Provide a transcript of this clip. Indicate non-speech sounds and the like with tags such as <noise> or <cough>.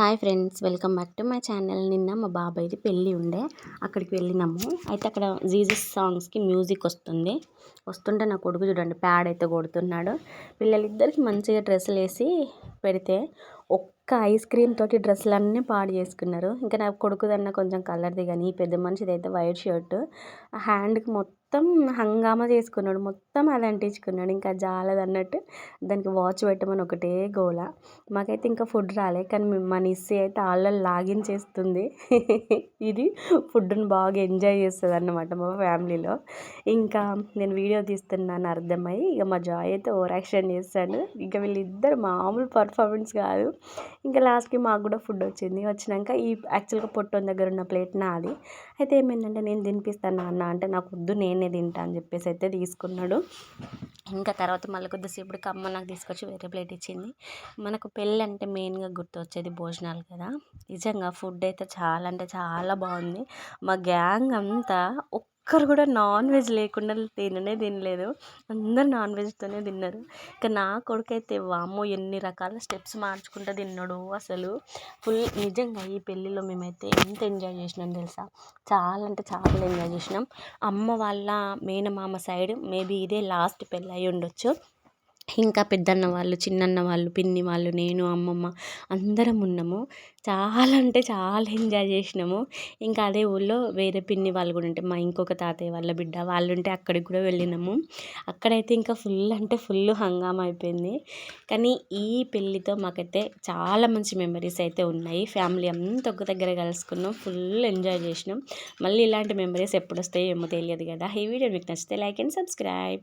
Hi friends welcome back to my channel. నిన్న మా బాబాయ్ది పెళ్ళి ఉండే అక్కడికి వెళ్ళినాము. అయితే అక్కడ జీజస్ సాంగ్స్కి మ్యూజిక్ వస్తుంది. వస్తుంటే నా కొడుకు చూడండి ప్యాడ్ అయితే కొడుతున్నాడు. పిల్లలిద్దరికి మంచిగా డ్రెస్సులు వేసి పెడితే ఒక్క ఐస్ క్రీమ్ తోటి డ్రెస్సులన్నీ పాడు చేసుకున్నారు. ఇంకా నా కొడుకుదన్న కొంచెం కలర్ది కానీ ఈ పెద్ద మనిషిది అయితే వైట్ షర్ట్. హ్యాండ్కి మొత్తం హంగామా చేసుకున్నాడు. మొత్తం అది అంటించుకున్నాడు ఇంకా జాలది అన్నట్టు దానికి వాచ్ పెట్టమని ఒకటే గోల. మాకైతే ఇంకా ఫుడ్ రాలే. కానీ మా నిస్సి అయితే ఆళ్ళని లాగించేస్తుంది. <laughs> ఇది ఫుడ్ని బాగా ఎంజాయ్ చేస్తుంది అన్నమాట మా ఫ్యామిలీలో. ఇంకా నేను వీడియో తీస్తున్నాను అర్థమై ఇక మా జాయ్ అయితే ఓవర్ యాక్షన్ చేస్తాడు. ఇంకా వీళ్ళిద్దరు మామూలు పర్ఫార్మెన్స్ కాదు. ఇంకా లాస్ట్కి మాకు కూడా ఫుడ్ వచ్చింది. వచ్చినాక ఈ యాక్చువల్గా పొట్టం దగ్గర ఉన్న ప్లేట్ నాది. అయితే ఏమైందంటే నేను తినిపిస్తాను నాన్న అంటే నాకు వద్దు నేనే తింటా అని చెప్పేసి అయితే తీసుకున్నాడు. ఇంకా తర్వాత మళ్ళీ కొద్దిసేపటికి అమ్మ నాకు తీసుకొచ్చి వేరే ప్లేట్ ఇచ్చింది. మనకు పెళ్ళి అంటే మెయిన్గా గుర్తొచ్చేది భోజనాలు కదా. నిజంగా ఫుడ్ అయితే చాలా అంటే చాలా బాగుంది. మా గ్యాంగ్ అంతా ఒక్కరు కూడా నాన్ వెజ్ లేకుండా తిననే తినలేదు. అందరు నాన్ వెజ్తోనే తిన్నారు. ఇక నా కొడుకు అయితే వామ్మో ఎన్ని రకాల స్టెప్స్ మార్చుకుంటూ తిన్నాడు అసలు. ఫుల్ నిజంగా ఈ పెళ్ళిలో మేమైతే ఎంత ఎంజాయ్ చేసినాం తెలుసా? చాలా అంటే చాలా ఎంజాయ్ చేసినాం. అమ్మ వాళ్ళ మేనమామ సైడ్ మేబీ ఇదే లాస్ట్ పెళ్ళి అయి ఉండొచ్చు ఇంకా పెద్దన్న వాళ్ళు చిన్నన్న వాళ్ళు పిన్ని వాళ్ళు నేను అమ్మమ్మ అందరం ఉన్నాము. చాలా అంటే చాలా ఎంజాయ్ చేసినాము. ఇంకా అదే ఊళ్ళో వేరే పిన్ని వాళ్ళు కూడా ఉంటే మా ఇంకొక తాతయ్య వాళ్ళ బిడ్డ వాళ్ళు ఉంటే అక్కడికి కూడా వెళ్ళినాము. అక్కడైతే ఇంకా ఫుల్ అంటే ఫుల్ హంగామా అయిపోయింది. కానీ ఈ పెళ్ళితో మాకైతే చాలా మంచి మెమరీస్ అయితే ఉన్నాయి. ఫ్యామిలీ అంతా ఒక దగ్గర కలుసుకున్నాం ఫుల్ ఎంజాయ్ చేసినాం. మళ్ళీ ఇలాంటి మెమరీస్ ఎప్పుడు వస్తాయో ఏమో తెలియదు కదా. ఈ వీడియో మీకు నచ్చితే లైక్ అండ్ సబ్స్క్రైబ్